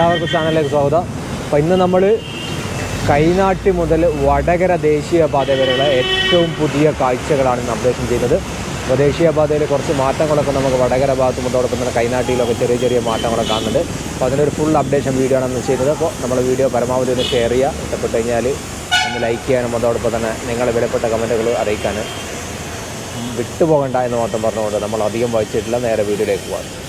എല്ലാവർക്കും ചാനലിലേക്ക് സ്വാഗതം. അപ്പോൾ ഇന്ന് നമ്മൾ കൈനാട്ടി മുതൽ വടകര ദേശീയപാത വരെയുള്ള ഏറ്റവും പുതിയ കാഴ്ചകളാണ് ഇന്ന് അപ്ഡേഷൻ ചെയ്യുന്നത്. അപ്പോൾ ദേശീയപാതയിൽ കുറച്ച് മാറ്റങ്ങളൊക്കെ നമുക്ക് വടകര ഭാഗത്തും അതോടൊപ്പം തന്നെ കൈനാട്ടിയിലൊക്കെ ചെറിയ ചെറിയ മാറ്റങ്ങളൊക്കെ കാണുന്നുണ്ട്. അപ്പോൾ അതിനൊരു ഫുൾ അപ്ഡേഷൻ വീഡിയോ ആണ് ഇന്ന് ചെയ്യുന്നത്. അപ്പോൾ നമ്മൾ വീഡിയോ പരമാവധി ഒന്ന് ഷെയർ ചെയ്യുക. ഇഷ്ടപ്പെട്ട് കഴിഞ്ഞാൽ ഒന്ന് ലൈക്ക് ചെയ്യാനും അതോടൊപ്പം തന്നെ നിങ്ങളുടെ വിലപ്പെട്ട കമന്റുകൾ അറിയിക്കാൻ വിട്ടുപോകണ്ട എന്ന് മാത്രം പറഞ്ഞുകൊണ്ട് നമ്മൾ അധികം വായിച്ചിട്ടില്ല. നേരെ വീഡിയോയിലേക്ക് പോകാം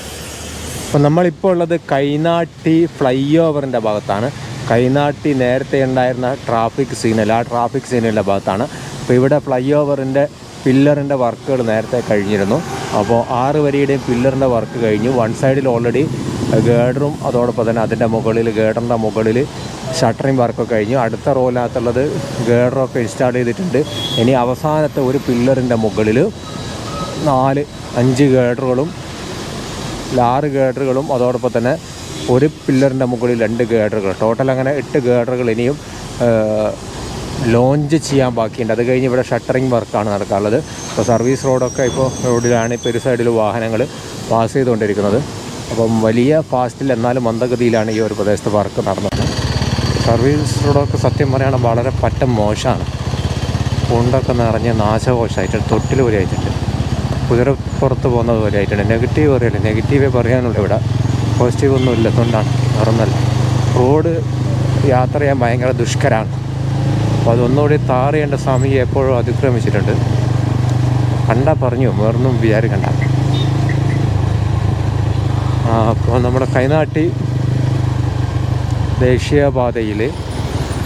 അപ്പോൾ നമ്മളിപ്പോൾ ഉള്ളത് കൈനാട്ടി ഫ്ലൈ ഓവറിന്റെ ഭാഗത്താണ്. കൈനാട്ടി നേരത്തെ ഉണ്ടായിരുന്ന ട്രാഫിക് സിഗ്നൽ ആ ട്രാഫിക് സിഗ്നലിന്റെ ഭാഗത്താണ്. അപ്പോൾ ഇവിടെ ഫ്ലൈ ഓവറിന്റെ പില്ലറിന്റെ വർക്കുകൾ നേരത്തെ കഴിഞ്ഞിരുന്നു. അപ്പോൾ ആറ് വരിയുടെയും പില്ലറിന്റെ വർക്ക് കഴിഞ്ഞു. വൺ സൈഡിൽ ഓൾറെഡി ഗേഡറും അതോടൊപ്പം തന്നെ അതിന്റെ മുകളിൽ ഗേഡറിന്റെ മുകളിൽ ഷട്ടറിങ് വർക്കൊക്കെ കഴിഞ്ഞു. അടുത്ത റോലിനകത്തുള്ളത് ഗേഡറൊക്കെ ഇൻസ്റ്റാൾ ചെയ്തിട്ടുണ്ട്. ഇനി അവസാനത്തെ ഒരു പില്ലറിന്റെ മുകളിൽ നാല് അഞ്ച് ഗേഡറുകളും ആറ് ഗേഡറുകളും അതോടൊപ്പം തന്നെ ഒരു പില്ലറിന്റെ മുകളിൽ രണ്ട് ഗേഡറുകൾ. ടോട്ടൽ അങ്ങനെ എട്ട് ഗേഡറുകൾ ഇനിയും ലോഞ്ച് ചെയ്യാൻ ബാക്കിയുണ്ട്. അത് കഴിഞ്ഞ് ഇവിടെ ഷട്ടറിങ് വർക്കാണ് നടക്കാറുള്ളത് ഇപ്പോൾ സർവീസ് റോഡൊക്കെ ഇപ്പോൾ റോഡിലാണ് ഇപ്പോൾ ഒരു സൈഡിൽ വാഹനങ്ങൾ പാസ് ചെയ്തുകൊണ്ടിരിക്കുന്നത്. അപ്പം വലിയ ഫാസ്റ്റിൽ എന്നാലും മന്ദഗതിയിലാണ് ഈ ഒരു പ്രദേശത്ത് വർക്ക് നടന്നത്. സർവീസ് റോഡൊക്കെ സത്യം പറയുകയാണെങ്കിൽ വളരെ പറ്റം മോശമാണ്. കുണ്ടൊക്കെ നിറഞ്ഞ് നാശകോശമായിട്ട് തൊട്ടിൽ പോലെ ആയിട്ടുണ്ട് കുതിര പുറത്ത് പോകുന്നത് പോലെ ആയിട്ടുണ്ട് നെഗറ്റീവ് പറയില്ല? നെഗറ്റീവേ പറയാനുള്ളൂ ഇവിടെ. പോസിറ്റീവ് ഒന്നും ഇല്ല. അതുകൊണ്ടാണ് വേറൊന്നല്ല റോഡ് യാത്ര ചെയ്യാൻ ഭയങ്കര ദുഷ്കരമാണ് അപ്പോൾ അതൊന്നുകൂടി താറിയേണ്ട സമയം എപ്പോഴും അതിക്രമിച്ചിട്ടുണ്ട്. കണ്ടാ പറഞ്ഞു. വേറൊന്നും വിചാരിക്കണ്ട. അപ്പോൾ നമ്മുടെ കൈനാട്ടി ദേശീയപാതയിൽ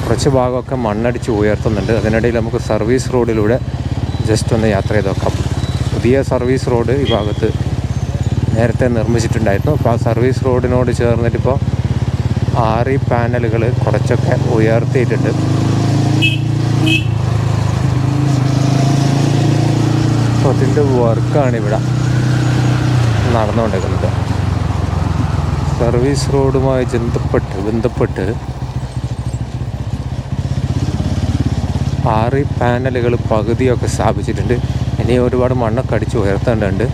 കുറച്ച് ഭാഗമൊക്കെ മണ്ണടിച്ച് ഉയർത്തുന്നുണ്ട്. അതിനിടയിൽ നമുക്ക് സർവീസ് റോഡിലൂടെ ജസ്റ്റ് ഒന്ന് യാത്ര ചെയ്ത് നോക്കാം. പുതിയ സർവീസ് റോഡ് ഈ ഭാഗത്ത് നേരത്തെ നിർമ്മിച്ചിട്ടുണ്ടായിരുന്നു. അപ്പോൾ ആ സർവീസ് റോഡിനോട് ചേർന്നിട്ടിപ്പോൾ ആറി പാനലുകൾ കുറച്ചൊക്കെ ഉയർത്തിയിട്ടുണ്ട്. അപ്പോൾ അതിന്റെ വർക്കാണ് ഇവിടെ നടന്നുകൊണ്ടിരിക്കുന്നത്. സർവീസ് റോഡുമായി ബന്ധപ്പെട്ട് ബന്ധപ്പെട്ട് ആറ് പാനലുകൾ പകുതിയൊക്കെ സ്ഥാപിച്ചിട്ടുണ്ട്. ഇനി ഒരുപാട് മണ്ണൊക്കെ അടിച്ച് ഉയർത്തേണ്ടതുണ്ട്.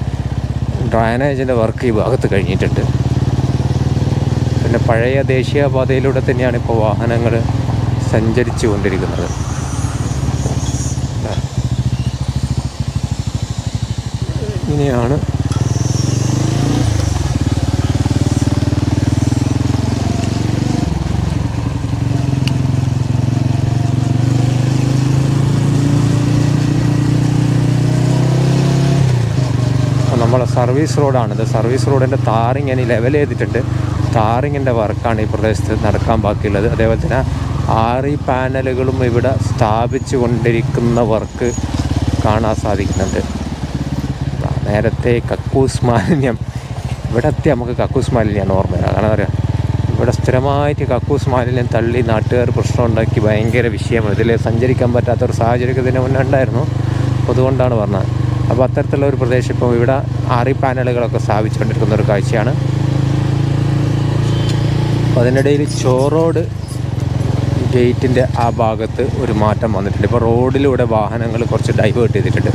ഡ്രൈനേജിന്റെ വർക്ക് ഈ ഭാഗത്ത് കഴിഞ്ഞിട്ടുണ്ട്. പിന്നെ പഴയ ദേശീയപാതയിലൂടെ തന്നെയാണ് ഇപ്പോൾ വാഹനങ്ങൾ സഞ്ചരിച്ചു കൊണ്ടിരിക്കുന്നത്. ഇങ്ങനെയാണ് നമ്മളെ സർവീസ് റോഡാണ്. റോഡാണിത് സർവീസ് റോഡിന്റെ താറിങ് ഇനി ലെവൽ ചെയ്തിട്ടുണ്ട്. താറിങ്ങിന്റെ വർക്കാണ് ഈ പ്രദേശത്ത് നടക്കാൻ ബാക്കിയുള്ളത്. അതേപോലെ തന്നെ ആറി പാനലുകളും ഇവിടെ സ്ഥാപിച്ചു കൊണ്ടിരിക്കുന്ന വർക്ക് കാണാൻ സാധിക്കുന്നുണ്ട്. നേരത്തെ കക്കൂസ് മാലിന്യം. ഇവിടെ എത്തി നമുക്ക് കക്കൂസ് മാലിന്യമാണ് ഓർമ്മ കാരണം പറയാം ഇവിടെ സ്ഥിരമായിട്ട് കക്കൂസ് മാലിന്യം തള്ളി നാട്ടുകാർ പ്രശ്നം ഉണ്ടാക്കി ഭയങ്കര വിഷയമാണ് ഇതിൽ സഞ്ചരിക്കാൻ പറ്റാത്തൊരു സാഹചര്യമൊക്കെ ഇതിന് മുന്നേ ഉണ്ടായിരുന്നു. അതുകൊണ്ടാണ് പറഞ്ഞത്. അപ്പോൾ അത്തരത്തിലുള്ള ഒരു പ്രദേശം ഇപ്പോൾ ഇവിടെ ആറി പാനലുകളൊക്കെ സ്ഥാപിച്ചുകൊണ്ടിരിക്കുന്ന ഒരു കാഴ്ചയാണ്. അതിനിടയിൽ ചോറോഡ് ഗേറ്റിന്റെ ആ ഭാഗത്ത് ഒരു മാറ്റം വന്നിട്ടുണ്ട്. ഇപ്പോൾ റോഡിലൂടെ വാഹനങ്ങൾ കുറച്ച് ഡൈവേർട്ട് ചെയ്തിട്ടുണ്ട്.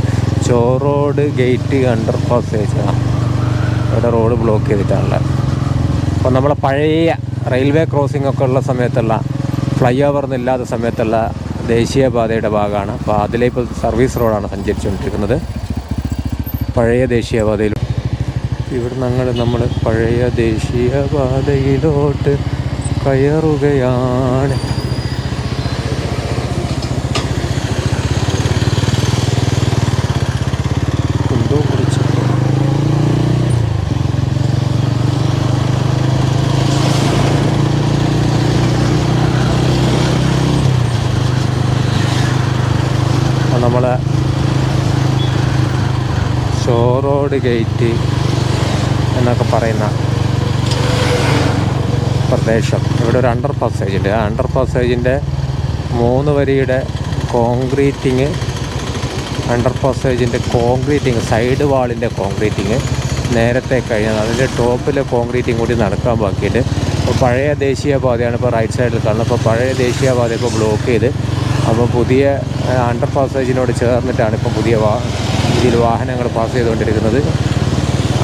ചോറോഡ് ഗേറ്റ് അണ്ടർ പാസേജ് ഇവിടെ റോഡ് ബ്ലോക്ക് ചെയ്തിട്ടാണുള്ളത്. അപ്പോൾ നമ്മളെ പഴയ റെയിൽവേ ക്രോസിംഗ് ഒക്കെ ഉള്ള സമയത്തുള്ള ഫ്ലൈ ഓവർ ഇല്ലാത്ത സമയത്തുള്ള ദേശീയപാതയുടെ ഭാഗമാണ്. അപ്പോൾ അതിലേക്ക് സർവീസ് റോഡാണ് സഞ്ചരിച്ചുകൊണ്ടിരിക്കുന്നത്. പഴയ ദേശീയപാതയിൽ. ഇവിടെ ഞങ്ങൾ നമ്മൾ പഴയ ദേശീയപാതയിലോട്ട് കയറുകയാണ്. നമ്മളെ ഷോറോഡ് ഗേറ്റ് എന്നൊക്കെ പറയുന്ന പ്രദേശം. ഇവിടെ ഒരു അണ്ടർ പാസേജ് ഉണ്ട്. ആ അണ്ടർ പാസേജിന്റെ മൂന്ന് വരിയുടെ കോൺക്രീറ്റിങ് അണ്ടർ പാസേജിന്റെ കോൺക്രീറ്റിങ് സൈഡ് വാളിന്റെ കോൺക്രീറ്റിങ് നേരത്തെ കഴിഞ്ഞത്. അതിന്റെ ടോപ്പിലെ കോൺക്രീറ്റിങ് കൂടി നടക്കാൻ ബാക്കിയിട്ട് അപ്പോൾ പഴയ ദേശീയപാതയാണ് ഇപ്പോൾ റൈറ്റ് സൈഡിൽ കാണുന്നത്. അപ്പോൾ പഴയ ദേശീയപാത ഇപ്പോൾ ബ്ലോക്ക് ചെയ്ത്. അപ്പോൾ പുതിയ അണ്ടർ പാസേജിനോട് ചേർന്നിട്ടാണ് ഇപ്പോൾ പുതിയ രീതിയിൽ വാഹനങ്ങൾ പാസ് ചെയ്തുകൊണ്ടിരിക്കുന്നത്.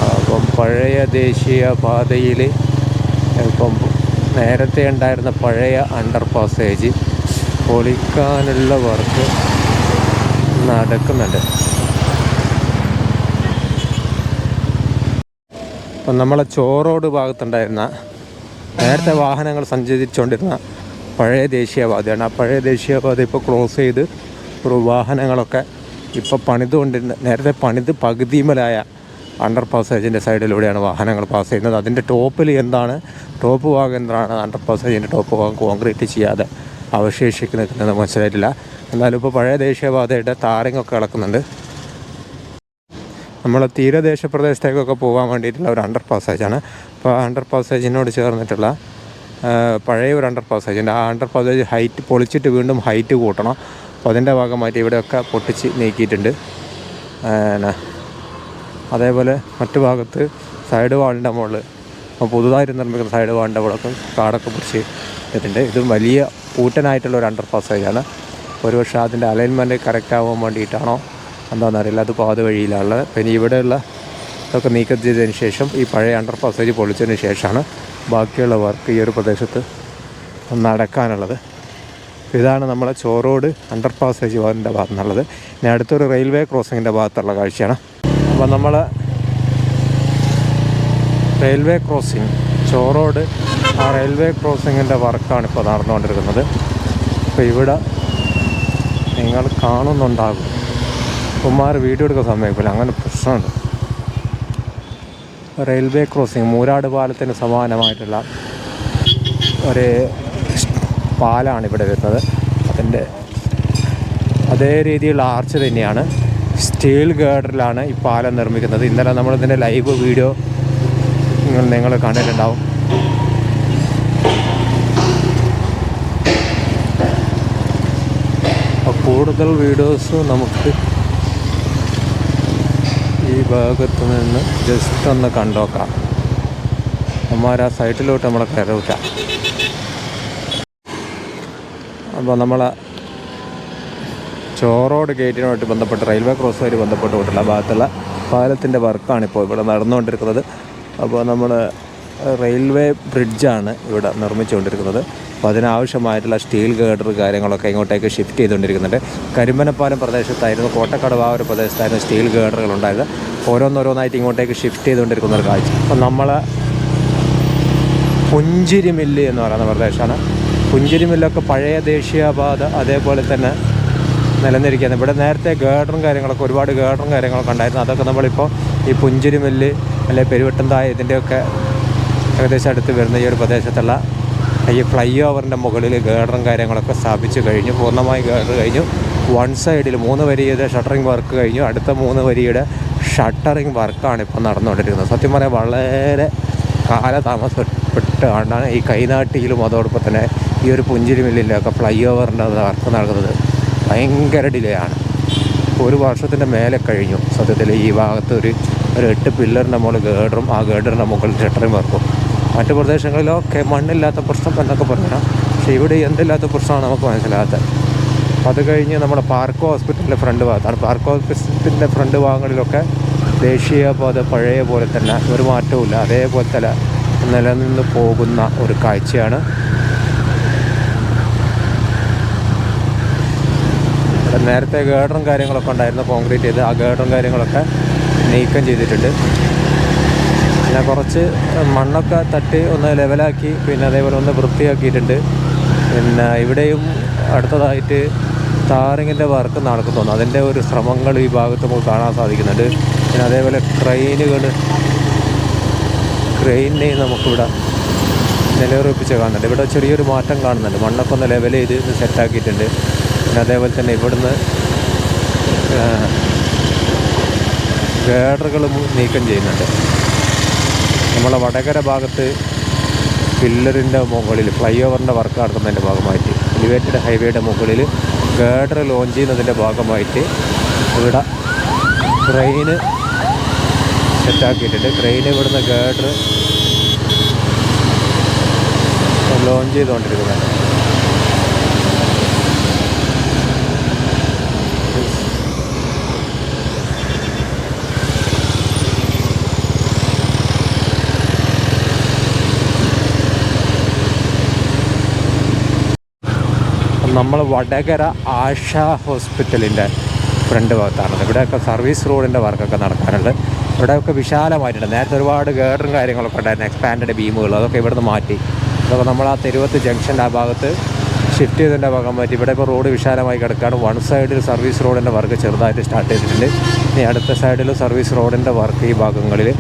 അപ്പം പഴയ ദേശീയ പാതയിൽ ഇപ്പം നേരത്തെ ഉണ്ടായിരുന്ന പഴയ അണ്ടർ പാസേജ് പൊളിക്കാനുള്ള വർക്ക് നടക്കുന്നുണ്ട്. അപ്പം നമ്മളെ ചോറോട് ഭാഗത്തുണ്ടായിരുന്ന നേരത്തെ വാഹനങ്ങൾ സഞ്ചരിച്ചുകൊണ്ടിരുന്ന പഴയ ദേശീയപാതയാണ് ആ പഴയ ദേശീയപാത ഇപ്പോൾ ക്ലോസ് ചെയ്ത് വാഹനങ്ങളൊക്കെ ഇപ്പോൾ പണിതുകൊണ്ടിരുന്ന നേരത്തെ പണിത് പകുതിമലായ അണ്ടർ പാസേജിന്റെ സൈഡിലൂടെയാണ് വാഹനങ്ങൾ പാസ് ചെയ്യുന്നത്. അതിന്റെ ടോപ്പിൽ എന്താണ്? ടോപ്പ് ഭാഗം എന്താണ്? അണ്ടർ പാസേജിന്റെ ടോപ്പ് ഭാഗം കോൺക്രീറ്റ് ചെയ്യാതെ അവശേഷിക്കുന്നത് മനസ്സിലായിട്ടില്ല. എന്നാലും ഇപ്പോൾ പഴയ ദേശീയപാതയുടെ താരങ്ങൊക്കെ ഇളക്കുന്നുണ്ട് നമ്മൾ തീരദേശ പ്രദേശത്തേക്കൊക്കെ പോകാൻ വേണ്ടിയിട്ടുള്ള ഒരു അണ്ടർ പാസേജാണ് അപ്പോൾ ആ അണ്ടർ പാസേജിനോട് ചേർന്നിട്ടുള്ള പഴയ ഒരു അണ്ടർ പാസേജുണ്ട് ആ അണ്ടർ പാസേജ് ഹൈറ്റ് പൊളിച്ചിട്ട് വീണ്ടും ഹൈറ്റ് കൂട്ടണം. അപ്പോൾ അതിന്റെ ഭാഗമായിട്ട് ഇവിടെയൊക്കെ പൊട്ടിച്ച് നീക്കിയിട്ടുണ്ട്. അതേപോലെ മറ്റു ഭാഗത്ത് സൈഡ് വാളിന്റെ മുകളിൽ പുതുതായിട്ട് നിർമ്മിക്കുന്ന സൈഡ് വാളിന്റെ മുകളൊക്കെ കാടൊക്കെ പിടിച്ച് ഇട്ടിട്ടുണ്ട്. ഇതും വലിയ കൂറ്റനായിട്ടുള്ള ഒരു അണ്ടർ പാസേജാണ് ഒരുപക്ഷെ അതിന്റെ അലൈൻമെന്റ് കറക്റ്റ് ആവാൻ വേണ്ടിയിട്ടാണോ എന്താണെന്നറിയില്ല. അത് പാത വഴിയിലാണുള്ളത്. പിന്നെ ഇവിടെയുള്ള ഇതൊക്കെ നീക്കം ചെയ്തതിന് ശേഷം ഈ പഴയ അണ്ടർ പാസേജ് പൊളിച്ചതിന് ശേഷമാണ് ബാക്കിയുള്ള വർക്ക് ഈ ഒരു പ്രദേശത്ത് നടക്കാനുള്ളത്. ഇതാണ് നമ്മളെ ചോറോട് അണ്ടർ പാസേജ് വാറിന്റെ നിന്നുള്ളത്. ഇനി അടുത്തൊരു റെയിൽവേ ക്രോസിങ്ങിന്റെ ഭാഗത്തുള്ള കാഴ്ചയാണ്. അപ്പോൾ നമ്മൾ റെയിൽവേ ക്രോസിങ് ചോറോട് ആ റെയിൽവേ ക്രോസിങ്ങിന്റെ വർക്കാണ് ഇപ്പോൾ നടന്നുകൊണ്ടിരിക്കുന്നത്. അപ്പോൾ ഇവിടെ നിങ്ങൾ കാണുന്നുണ്ടാകും. ഉമ്മാർ വീഡിയോ എടുക്കാൻ സമ്മതിക്കില്ല അങ്ങനെ പ്രശ്നമുണ്ട്. റെയിൽവേ ക്രോസിങ് മൂരാട് പാലത്തിന് സമാനമായിട്ടുള്ള ഒരു പാലാണ് ഇവിടെ വരുന്നത്. അതിന്റെ അതേ രീതിയിലുള്ള ആർച്ച് തന്നെയാണ്. സ്റ്റീൽ ഗേഡറിലാണ് ഈ പാലം നിർമ്മിക്കുന്നത്. ഇന്നലെ നമ്മളിതിന്റെ ലൈവ് വീഡിയോ നിങ്ങൾ നിങ്ങൾ കണ്ടിട്ടുണ്ടാവും. കൂടുതൽ വീഡിയോസ് നമുക്ക് ഈ ഭാഗത്ത് നിന്ന് ജസ്റ്റ് ഒന്ന് കണ്ടോക്കാം. ആ സൈറ്റിലോട്ട് നമ്മളെ കയറൂട്ട അപ്പോൾ നമ്മൾ ചോറോഡ് ഗേറ്റിനുമായിട്ട് ബന്ധപ്പെട്ട് റെയിൽവേ ക്രോസുമായിട്ട് ബന്ധപ്പെട്ടുകൊണ്ടുള്ള ഭാഗത്തുള്ള പാലത്തിന്റെ വർക്കാണ് ഇപ്പോൾ ഇവിടെ നടന്നുകൊണ്ടിരിക്കുന്നത്. അപ്പോൾ നമ്മൾ റെയിൽവേ ബ്രിഡ്ജാണ് ഇവിടെ നിർമ്മിച്ചുകൊണ്ടിരിക്കുന്നത്. അപ്പോൾ അതിനാവശ്യമായിട്ടുള്ള സ്റ്റീൽ ഗേഡർ കാര്യങ്ങളൊക്കെ ഇങ്ങോട്ടേക്ക് ഷിഫ്റ്റ് ചെയ്തുകൊണ്ടിരിക്കുന്നുണ്ട്. കരിമ്പനപ്പാലം പ്രദേശത്തായിരുന്നു കോട്ടക്കടവ് ആ ഒരു പ്രദേശത്തായിരുന്നു സ്റ്റീൽ ഗേഡറുകൾ ഉണ്ടായത് ഓരോന്നോരോന്നായിട്ട് ഇങ്ങോട്ടേക്ക് ഷിഫ്റ്റ് ചെയ്തുകൊണ്ടിരിക്കുന്ന ഒരു കാഴ്ച. അപ്പോൾ നമ്മൾ പുഞ്ചിരി മില്ല് എന്ന് പറയുന്ന പ്രദേശമാണ്. പുഞ്ചിരി മില്ലൊക്കെ പഴയ ദേശീയപാത അതേപോലെ തന്നെ നിലനിരിക്കുന്നത് ഇവിടെ നേരത്തെ ഗേഡറും കാര്യങ്ങളൊക്കെ ഒരുപാട് ഗേഡറും കാര്യങ്ങളൊക്കെ ഉണ്ടായിരുന്നു. അതൊക്കെ നമ്മളിപ്പോൾ ഈ പുഞ്ചിരിമില്ല് അല്ലെ പെരുവട്ടന്തായ ഇതിന്റെയൊക്കെ ഏകദേശം അടുത്ത് വരുന്ന ഈ ഒരു പ്രദേശത്തുള്ള ഈ ഫ്ലൈ ഓവറിന്റെ മുകളിൽ ഗേഡറും കാര്യങ്ങളൊക്കെ സ്ഥാപിച്ച് കഴിഞ്ഞു. പൂർണമായി ഗേഡർ കഴിഞ്ഞു. വൺ സൈഡിൽ മൂന്ന് വരിയുടെ ഷട്ടറിങ് വർക്ക് കഴിഞ്ഞു. അടുത്ത മൂന്ന് വരിയുടെ ഷട്ടറിങ് വർക്കാണ് ഇപ്പോൾ നടന്നുകൊണ്ടിരിക്കുന്നത്. സത്യം പറയാൻ വളരെ കാലതാമസപ്പെട്ടാണ് ഈ കൈനാട്ടിയിലും അതോടൊപ്പം തന്നെ ഈ ഒരു പുഞ്ചിരി മില്ലിലൊക്കെ ഫ്ലൈ ഓവറിന്റെ വർക്ക് നടക്കുന്നത് ഭയങ്കര ഡിലേ ആണ് ഒരു വർഷത്തിന്റെ മേലെ കഴിഞ്ഞു. സത്യത്തിൽ ഈ ഭാഗത്ത് ഒരു ഒരു എട്ട് പില്ലറിന്റെ മുകളിൽ ഗേഡറും ആ ഗേഡറിന്റെ മുകളിൽ ഷട്ടറും വർക്കും മറ്റു പ്രദേശങ്ങളിലൊക്കെ മണ്ണില്ലാത്ത പ്രശ്നം എന്നൊക്കെ പറഞ്ഞാൽ പക്ഷേ ഇവിടെ എന്തില്ലാത്ത പ്രശ്നമാണ് നമുക്ക് മനസ്സിലാകാത്തത് അത് കഴിഞ്ഞ് നമ്മുടെ പാർക്ക് ഹോസ്പിറ്റലിന്റെ ഫ്രണ്ട് ഭാഗത്താണ് പാർക്ക് ഹോസ്പിറ്റലിന്റെ ഫ്രണ്ട് ഭാഗങ്ങളിലൊക്കെ ദേശീയപാത പഴയ പോലെ തന്നെ ഒരു മാറ്റവും ഇല്ല അതേപോലെ തന്നെ നിലനിന്ന് പോകുന്ന ഒരു കാഴ്ചയാണ്. നേരത്തെ ഗേഡറും കാര്യങ്ങളൊക്കെ ഉണ്ടായിരുന്നു കോൺക്രീറ്റ് ചെയ്ത്. ആ ഗേഡറും കാര്യങ്ങളൊക്കെ നീക്കം ചെയ്തിട്ടുണ്ട്. പിന്നെ കുറച്ച് മണ്ണൊക്കെ തട്ടി ഒന്ന് ലെവലാക്കി പിന്നെ അതേപോലെ ഒന്ന് വൃത്തിയാക്കിയിട്ടുണ്ട്. പിന്നെ ഇവിടെയും അടുത്തതായിട്ട് ടാറിങ്ങിന്റെ വർക്ക് നടക്കുന്നുണ്ട്. അതിന്റെ ഒരു ശ്രമങ്ങൾ ഈ ഭാഗത്ത് നമുക്ക് കാണാൻ സാധിക്കുന്നുണ്ട്. പിന്നെ അതേപോലെ ക്രെയിനുകൾ ക്രെയിനെയും നമുക്കിവിടെ നിലയുറപ്പിച്ച് കാണുന്നുണ്ട്. ഇവിടെ ചെറിയൊരു മാറ്റം കാണുന്നുണ്ട്. മണ്ണൊക്കെ ഒന്ന് ലെവൽ ചെയ്ത് സെറ്റാക്കിയിട്ടുണ്ട് പിന്നെ അതേപോലെ തന്നെ ഇവിടുന്ന് ഗേഡറുകൾ നീക്കം ചെയ്യുന്നുണ്ട്. നമ്മളെ വടകര ഭാഗത്ത് പില്ലറിന്റെ മുകളിൽ ഫ്ലൈ ഓവറിന്റെ വർക്ക് നടക്കുന്നതിന്റെ ഭാഗമായിട്ട് എലിവേറ്റഡ് ഹൈവേയുടെ മുകളിൽ ഗേഡർ ലോഞ്ച് ചെയ്യുന്നതിന്റെ ഭാഗമായിട്ട് ഇവിടെ ക്രെയിന് സെറ്റാക്കിയിട്ടുണ്ട് ട്രെയിൻ ഇവിടുന്ന് ഗേഡർ ലോഞ്ച് ചെയ്തുകൊണ്ടിരിക്കുന്നുണ്ട് നമ്മൾ വടകര ആശ ഹോസ്പിറ്റലിന്റെ ഫ്രണ്ട് ഭാഗത്താണ് ഇവിടെയൊക്കെ സർവീസ് റോഡിന്റെ വർക്കൊക്കെ നടക്കാനുണ്ട് ഇവിടെയൊക്കെ വിശാലമായിട്ടുണ്ട്. നേരത്തെ ഒരുപാട് ഗേഡറും കാര്യങ്ങളൊക്കെ ഉണ്ടായിരുന്നു എക്സ്പാൻഡഡ് ബീമുകൾ അതൊക്കെ ഇവിടുന്ന് മാറ്റി. അതൊക്കെ നമ്മൾ ആ തെരുവത്ത് ജംഗ്ഷന്റെ ആ ഭാഗത്ത് ഷിഫ്റ്റ് ചെയ്തതിന്റെ ഭാഗം മാറ്റി. ഇവിടെ ഇപ്പോൾ റോഡ് വിശാലമായി കിടക്കുകയാണ്. വൺ സൈഡിൽ സർവീസ് റോഡിന്റെ വർക്ക് ചെറുതായിട്ട് സ്റ്റാർട്ട് ചെയ്തിട്ടുണ്ട്. ഇനി അടുത്ത സൈഡിൽ സർവീസ് റോഡിന്റെ വർക്ക് ഈ ഭാഗങ്ങളിൽ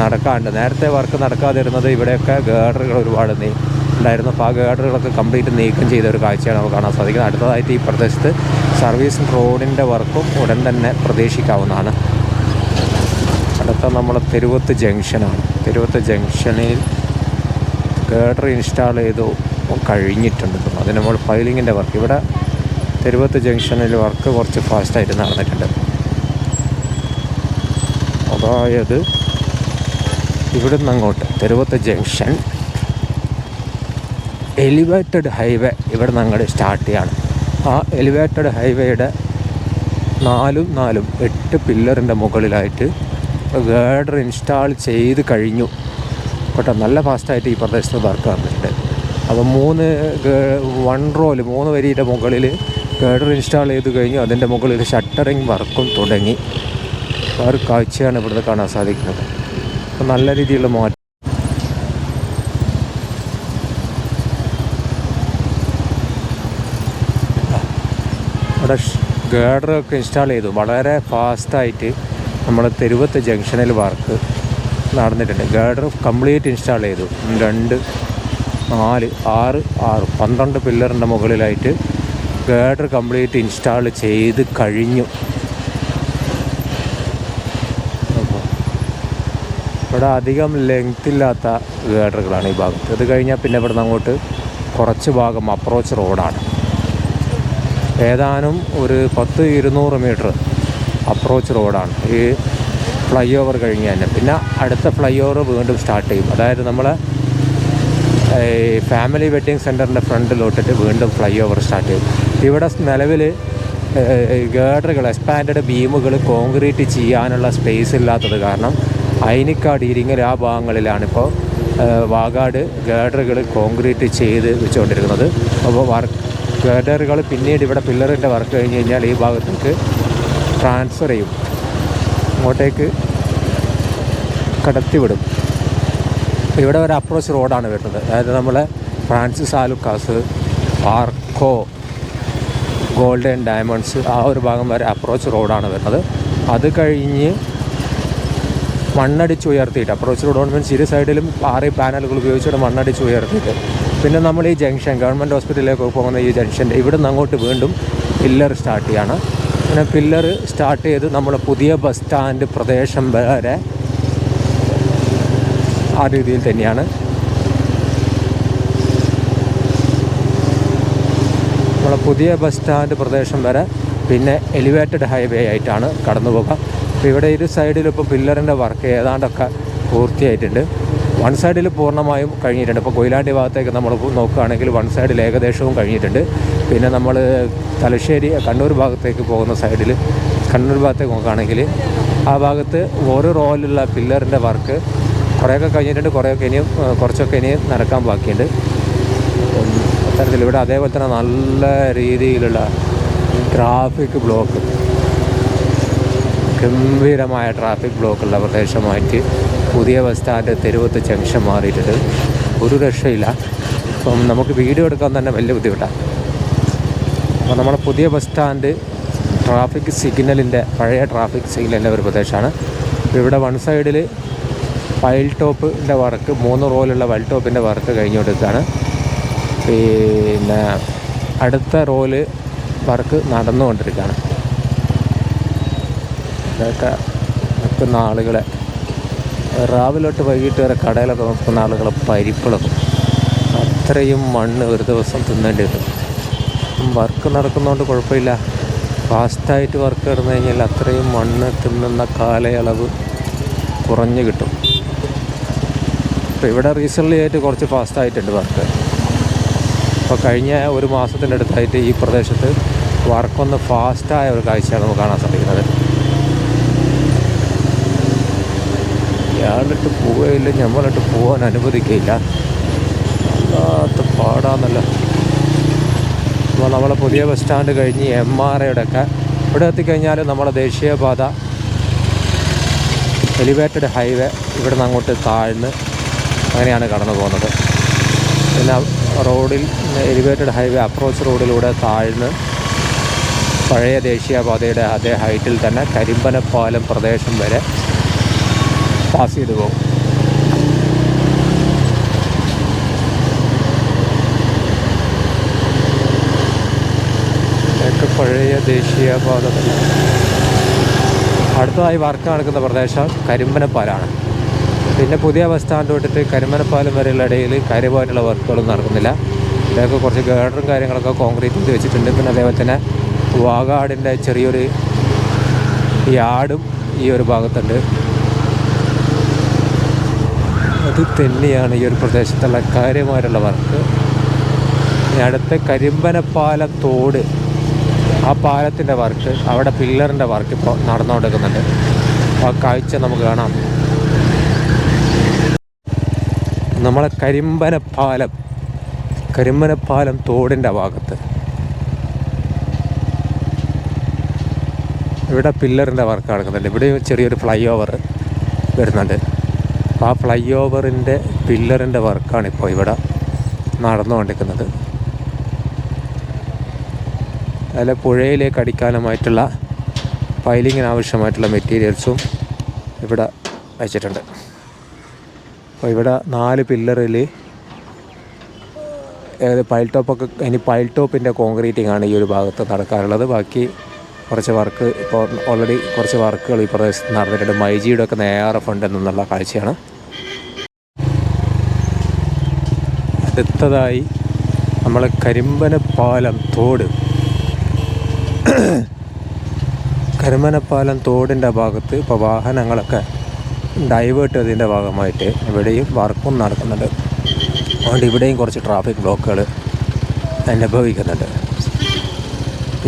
നടക്കാണ്ട് നേരത്തെ വർക്ക് നടക്കാതിരുന്നത് ഇവിടെയൊക്കെ ഗേഡറുകൾ ഒരുപാട് നീ ഉണ്ടായിരുന്നു. അപ്പോൾ ആ ഗേഡറുകളൊക്കെ കംപ്ലീറ്റ് നീക്കം ചെയ്ത ഒരു കാഴ്ചയാണ് നമുക്ക് കാണാൻ സാധിക്കുന്നത്. അടുത്തതായിട്ട് ഈ പ്രദേശത്ത് സർവീസ് റോഡിന്റെ വർക്കും ഉടൻ തന്നെ പ്രതീക്ഷിക്കാവുന്നതാണ്. അടുത്ത നമ്മളെ തെരുവത്ത് ജംഗ്ഷനാണ്. തെരുവത്ത് ജംഗ്ഷനിൽ ഗേഡർ ഇൻസ്റ്റാൾ ചെയ്തു കഴിഞ്ഞിട്ടുണ്ട് അതിന് നമ്മൾ ഫൈലിങ്ങിന്റെ വർക്ക്. ഇവിടെ തെരുവത്ത് ജംഗ്ഷനിൽ വർക്ക് കുറച്ച് ഫാസ്റ്റായിട്ട് നടന്നിട്ടുണ്ട്. അതായത് ഇവിടുന്ന് അങ്ങോട്ട് തെരുവത്ത് ജംഗ്ഷൻ എലിവേറ്റഡ് ഹൈവേ ഇവിടെ നിന്ന് അങ്ങോട്ട് സ്റ്റാർട്ട് ചെയ്യാണ്. ആ എലിവേറ്റഡ് ഹൈവേയുടെ നാലും നാലും എട്ട് പില്ലറിന്റെ മുകളിലായിട്ട് ഗേഡർ ഇൻസ്റ്റാൾ ചെയ്ത് കഴിഞ്ഞു. കേട്ടോ നല്ല ഫാസ്റ്റായിട്ട് ഈ പ്രദേശത്ത് വർക്ക് നടന്നിട്ടുണ്ട് അപ്പോൾ മൂന്ന് വൺ റോൽ മൂന്ന് വരിയുടെ മുകളിൽ ഗേഡർ ഇൻസ്റ്റാൾ ചെയ്ത് കഴിഞ്ഞു. അതിന്റെ മുകളിൽ ഷട്ടറിങ് വർക്കും തുടങ്ങി. ആ ഒരു കാഴ്ചയാണ് ഇവിടുന്ന് കാണാൻ സാധിക്കുന്നത്. അപ്പം നല്ല രീതിയിലുള്ള മാറ്റം. ഗേഡറൊക്കെ ഇൻസ്റ്റാൾ ചെയ്തു. വളരെ ഫാസ്റ്റായിട്ട് നമ്മൾ തെരുവത്തെ ജംഗ്ഷനിൽ വർക്ക് നടന്നിട്ടുണ്ട്. ഗാർഡർ കംപ്ലീറ്റ് ഇൻസ്റ്റാൾ ചെയ്തു. രണ്ട് നാല് ആറ് ആറ് പന്ത്രണ്ട് പില്ലറിന്റെ മുകളിലായിട്ട് ഗാർഡർ കംപ്ലീറ്റ് ഇൻസ്റ്റാൾ ചെയ്ത് കഴിഞ്ഞു. ഇവിടെ അധികം ലെങ്ത് ഇല്ലാത്ത ഗേഡറുകളാണ് ഈ ഭാഗത്ത്. അത് കഴിഞ്ഞാൽ പിന്നെ ഇവിടുന്ന് അങ്ങോട്ട് കുറച്ച് ഭാഗം അപ്രോച്ച് റോഡാണ്. ഏതാനും ഒരു പത്ത് ഇരുന്നൂറ് മീറ്റർ അപ്രോച്ച് റോഡാണ് ഈ ഫ്ലൈ ഓവർ കഴിഞ്ഞ് തന്നെ. പിന്നെ അടുത്ത ഫ്ലൈ ഓവർ വീണ്ടും സ്റ്റാർട്ട് ചെയ്യും. അതായത് നമ്മൾ ഈ ഫാമിലി വെഡ്ഡിങ് സെന്ററിന്റെ ഫ്രണ്ടിലോട്ടിട്ട് വീണ്ടും ഫ്ലൈ ഓവർ സ്റ്റാർട്ട് ചെയ്യും. ഇവിടെ നിലവിൽ ഗേഡറുകൾ എക്സ്പാൻഡഡ് ബീമുകൾ കോൺക്രീറ്റ് ചെയ്യാനുള്ള സ്പേസ് ഇല്ലാത്തത് കാരണം അയിനിക്കാട് ഇരിങ്ങൽ ആ ഭാഗങ്ങളിലാണിപ്പോൾ വാഗാട് ഗേഡറുകൾ കോൺക്രീറ്റ് ചെയ്ത് വെച്ചുകൊണ്ടിരിക്കുന്നത് അപ്പോൾ വർക്ക് ഗേഡറുകൾ പിന്നീട് ഇവിടെ പില്ലറിന്റെ വർക്ക് കഴിഞ്ഞ് കഴിഞ്ഞാൽ ഈ ഭാഗത്തേക്ക് ട്രാൻസ്ഫർ ചെയ്യും അങ്ങോട്ടേക്ക് കടത്തിവിടും. ഇവിടെ ഒരു അപ്രോച്ച് റോഡാണ് വരുന്നത്. അതായത് നമ്മളെ ഫ്രാൻസിസ് ആലുക്കാസ് ആർക്കോ ഗോൾഡൻ ഡയമണ്ട്സ് ആ ഒരു ഭാഗം വരെ അപ്രോച്ച് റോഡാണ് വരുന്നത്. അത് കഴിഞ്ഞ് മണ്ണടിച്ച് ഉയർത്തിയിട്ട് അപ്രോച്ച് റോഡ് മീൻസ് ഇരു സൈഡിലും ആറ് പാനലുകൾ ഉപയോഗിച്ചിട്ട് മണ്ണടിച്ച് ഉയർത്തിയിട്ട്. പിന്നെ നമ്മൾ ഈ ജംഗ്ഷൻ ഗവൺമെന്റ് ഹോസ്പിറ്റലിലേക്ക് പോകുന്ന ഈ ജംഗ്ഷന്റെ ഇവിടെ നിന്ന് അങ്ങോട്ട് വീണ്ടും പില്ലർ സ്റ്റാർട്ട് ചെയ്യാണ്. പിന്നെ പില്ലർ സ്റ്റാർട്ട് ചെയ്ത് നമ്മുടെ പുതിയ ബസ് സ്റ്റാൻഡ് പ്രദേശം വരെ ആ രീതിയിൽ തന്നെയാണ്. നമ്മളെ പുതിയ ബസ് സ്റ്റാൻഡ് പ്രദേശം വരെ പിന്നെ എലിവേറ്റഡ് ഹൈവേ ആയിട്ടാണ് കടന്നു പോകുക അപ്പോൾ ഇവിടെ ഇരു സൈഡിലും ഇപ്പോൾ പില്ലറിന്റെ വർക്ക് ഏതാണ്ടൊക്കെ പൂർത്തിയായിട്ടുണ്ട്. വൺ സൈഡിൽ പൂർണമായും കഴിഞ്ഞിട്ടുണ്ട്. ഇപ്പോൾ കൊയിലാണ്ടി ഭാഗത്തേക്ക് നമ്മൾ നോക്കുകയാണെങ്കിൽ വൺ സൈഡിൽ ഏകദേശവും കഴിഞ്ഞിട്ടുണ്ട്. പിന്നെ നമ്മൾ തലശ്ശേരി കണ്ണൂർ ഭാഗത്തേക്ക് പോകുന്ന സൈഡിൽ കണ്ണൂർ ഭാഗത്തേക്ക് നോക്കുകയാണെങ്കിൽ ആ ഭാഗത്ത് ഓരോ റോയിലുള്ള പില്ലറിന്റെ വർക്ക് കുറേയൊക്കെ കഴിഞ്ഞിട്ടുണ്ട്. കുറേയൊക്കെ ഇനിയും കുറച്ചൊക്കെ ഇനിയും നടക്കാൻ ബാക്കിയുണ്ട്. അത്തരത്തിൽ ഇവിടെ അതേപോലെ തന്നെ നല്ല രീതിയിലുള്ള ട്രാഫിക് ബ്ലോക്ക് ഗംഭീരമായ ട്രാഫിക് ബ്ലോക്കുള്ള പ്രദേശമായിട്ട് പുതിയ ബസ് സ്റ്റാൻഡ് തെരുവത്ത് ജംഗ്ഷൻ മാറിയിട്ടുണ്ട്. ഒരു രക്ഷയില്ല. അപ്പം നമുക്ക് വീഡിയോ എടുക്കാൻ തന്നെ വലിയ ബുദ്ധിമുട്ടാണ് അപ്പോൾ നമ്മുടെ പുതിയ ബസ് സ്റ്റാൻഡ് ട്രാഫിക് സിഗ്നലിന്റെ പഴയ ട്രാഫിക് സിഗ്നലിന്റെ ഒരു പ്രദേശമാണ്. ഇവിടെ വൺ സൈഡിൽ പൈൽ ടോപ്പിന്റെ വർക്ക് മൂന്ന് റോലുള്ള വൈൽ ടോപ്പിന്റെ വർക്ക് കഴിഞ്ഞുകൊടുക്കുകയാണ് പിന്നെ അടുത്ത റോൽ വർക്ക് നടന്നുകൊണ്ടിരിക്കുകയാണ്. ഇതൊക്കെ നിൽക്കുന്ന ആളുകളെ രാവിലെ തൊട്ട് വൈകിട്ട് വരെ കടയിലൊക്കെ നോക്കുന്ന ആളുകൾ പരിപ്പിളക്കും അത്രയും മണ്ണ് ഒരു ദിവസം തിന്നേണ്ടി വരും. വർക്ക് നടക്കുന്നതുകൊണ്ട് കുഴപ്പമില്ല. ഫാസ്റ്റായിട്ട് വർക്ക് കിടന്നു കഴിഞ്ഞാൽ അത്രയും മണ്ണ് തിന്നുന്ന കാലയളവ് കുറഞ്ഞു കിട്ടും. അപ്പോൾ ഇവിടെ റീസെന്റ്ലി ആയിട്ട് കുറച്ച് ഫാസ്റ്റായിട്ടുണ്ട് വർക്ക്. അപ്പോൾ കഴിഞ്ഞ ഒരു മാസത്തിന്റെ അടുത്തായിട്ട് ഈ പ്രദേശത്ത് വർക്കൊന്ന് ഫാസ്റ്റായ ഒരു കാഴ്ചയാണ് നമുക്ക് കാണാൻ സാധിക്കുന്നത്. ഇയാളിട്ട് പോവുകയില്ല ഞമ്മളിട്ട് പോകാൻ അനുവദിക്കുകയില്ല അല്ലാത്ത പാടാന്നല്ല. അപ്പോൾ നമ്മളെ പുതിയ ബസ് സ്റ്റാൻഡ് കഴിഞ്ഞ് എം ആർ ഐയുടെ ഒക്കെ ഇവിടെ എത്തിക്കഴിഞ്ഞാൽ നമ്മുടെ ദേശീയപാത എലിവേറ്റഡ് ഹൈവേ ഇവിടെ നിന്ന് അങ്ങോട്ട് താഴ്ന്ന് അങ്ങനെയാണ് കടന്നു പോകുന്നത്. പിന്നെ റോഡിൽ എലിവേറ്റഡ് ഹൈവേ അപ്രോച്ച് റോഡിലൂടെ താഴ്ന്ന് പഴയ ദേശീയപാതയുടെ അതേ ഹൈറ്റിൽ തന്നെ കരിമ്പനപ്പാലം പ്രദേശം വരെ പാസ് ചെയ്തു പോകും. ഇതൊക്കെ പഴയ ദേശീയപാത അടുത്തതായി വർക്ക് നടക്കുന്ന പ്രദേശം കരിമ്പനപ്പാലാണ്. പിന്നെ പുതിയ ബസ് സ്റ്റാൻഡ് തൊട്ടിട്ട് കരിമ്പനപ്പാലം വരെയുള്ള ഇടയിൽ കാര്യമായിട്ടുള്ള വർക്കുകളൊന്നും നടക്കുന്നില്ല. ഇതൊക്കെ കുറച്ച് ഗേഡറും കാര്യങ്ങളൊക്കെ കോൺക്രീറ്റ് ചെയ്ത് വെച്ചിട്ടുണ്ട്. പിന്നെ അതേപോലെ തന്നെ വാഗാടിന്റെ ചെറിയൊരു യാർഡും ഈ ഒരു ഭാഗത്തുണ്ട്. അത് തന്നെയാണ് ഈ ഒരു പ്രദേശത്തുള്ള കാര്യമായിട്ടുള്ള വർക്ക്. അടുത്ത കരിമ്പനപ്പാലം തോട് ആ പാലത്തിന്റെ വർക്ക് അവിടെ പില്ലറിന്റെ വർക്ക് ഇപ്പോൾ നടന്നുകൊണ്ടിരിക്കുന്നുണ്ട്. ആ കാഴ്ച നമുക്ക് കാണാം. നമ്മളെ കരിമ്പനപ്പാലം കരിമ്പനപ്പാലം തോടിന്റെ ഭാഗത്ത്. ഇവിടെ പില്ലറിന്റെ വർക്ക് നടക്കുന്നുണ്ട്. ഇവിടെ ചെറിയൊരു ഫ്ലൈ ഓവർ വരുന്നുണ്ട്. ആ ഫ്ലൈ ഓവറിന്റെ പില്ലറിന്റെ വർക്കാണ് ഇപ്പോൾ ഇവിടെ നടന്നുകൊണ്ടിരിക്കുന്നത്. അതിൽ പുഴയിലേക്ക് അടിക്കാനുമായിട്ടുള്ള പൈലിങ്ങിന് ആവശ്യമായിട്ടുള്ള മെറ്റീരിയൽസും ഇവിടെ വെച്ചിട്ടുണ്ട്. അപ്പോൾ ഇവിടെ നാല് പില്ലറിൽ പൈൽ ടോപ്പൊക്കെ ഇനി പൈൽ ടോപ്പിന്റെ കോൺക്രീറ്റിംഗ് ആണ് ഈ ഒരു ഭാഗത്ത് നടക്കാറുള്ളത് ബാക്കി കുറച്ച് വർക്ക് ഇപ്പോൾ ഓൾറെഡി കുറച്ച് വർക്കുകൾ ഈ പ്രദേശത്ത് നടന്നിട്ടുണ്ട്. മൈജിയുടെ ഒക്കെ നേരെ ഫണ്ട് എന്നുള്ള കാഴ്ചയാണ്. അടുത്തതായി നമ്മൾ കരിമ്പനപ്പാലം തോട്. കരിമനപ്പാലം തോടിന്റെ ഭാഗത്ത് ഇപ്പോൾ വാഹനങ്ങളൊക്കെ ഡൈവേർട്ട് ചെയ്തതിന്റെ ഭാഗമായിട്ട് ഇവിടെയും വർക്കും നടക്കുന്നുണ്ട്. അതുകൊണ്ട് ഇവിടെയും കുറച്ച് ട്രാഫിക് ബ്ലോക്കുകൾ അനുഭവിക്കുന്നുണ്ട്.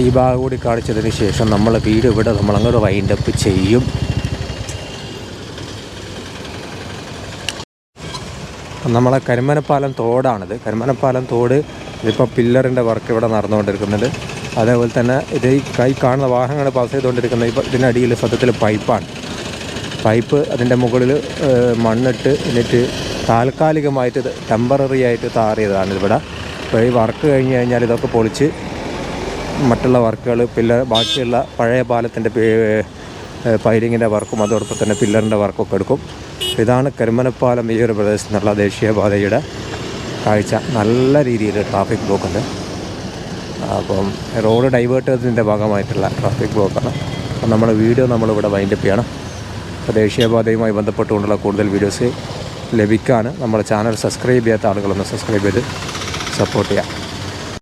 ഈ ഭാഗം കൂടി കാണിച്ചതിന് ശേഷം നമ്മൾ വീട് ഇവിടെ നമ്മളങ്ങോട്ട് വൈൻഡ് അപ്പ് ചെയ്യും. നമ്മളെ കരിമനപ്പാലം തോടാണിത്. കരിമനപ്പാലം തോട് ഇതിപ്പോൾ പില്ലറിന്റെ വർക്ക് ഇവിടെ നടന്നുകൊണ്ടിരിക്കുന്നുണ്ട്. അതേപോലെ തന്നെ ഇത് കൈ കാണുന്ന വാഹനങ്ങൾ പാസ് ചെയ്തുകൊണ്ടിരിക്കുന്ന ഇപ്പോൾ ഇതിനടിയിൽ സത്യത്തിൽ പൈപ്പാണ് പൈപ്പ് അതിന്റെ മുകളിൽ മണ്ണിട്ട് എന്നിട്ട് താൽക്കാലികമായിട്ട് ടെമ്പററി ആയിട്ട് താറിയതാണ് ഇവിടെ. അപ്പോൾ ഈ വർക്ക് കഴിഞ്ഞ് കഴിഞ്ഞാൽ ഇതൊക്കെ പൊളിച്ച് മറ്റുള്ള വർക്കുകൾ പില്ലർ ബാക്കിയുള്ള പഴയ പാലത്തിന്റെ പൈലിങ്ങിന്റെ വർക്കും അതോടൊപ്പം തന്നെ പില്ലറിന്റെ വർക്കൊക്കെ എടുക്കും. ഇതാണ് കരിമനപ്പാലം ഈ ഒരു പ്രദേശത്ത് നിന്നുള്ള ദേശീയപാതയുടെ കാഴ്ച. നല്ല രീതിയിൽ ട്രാഫിക് ബ്ലോക്കുണ്ട്. അപ്പം റോഡ് ഡൈവേർട്ട് ചെയ്തതിന്റെ ഭാഗമായിട്ടുള്ള ട്രാഫിക് ബ്ലോക്കാണ്. അപ്പം നമ്മുടെ വീഡിയോ നമ്മളിവിടെ വൈൻഡപ്പ് ചെയ്യണം. അപ്പോൾ ദേശീയപാതയുമായി ബന്ധപ്പെട്ടുകൊണ്ടുള്ള കൂടുതൽ വീഡിയോസ് ലഭിക്കാൻ നമ്മുടെ ചാനൽ സബ്സ്ക്രൈബ് ചെയ്യാത്ത ആളുകളൊന്ന് സബ്സ്ക്രൈബ് ചെയ്ത് സപ്പോർട്ട് ചെയ്യാം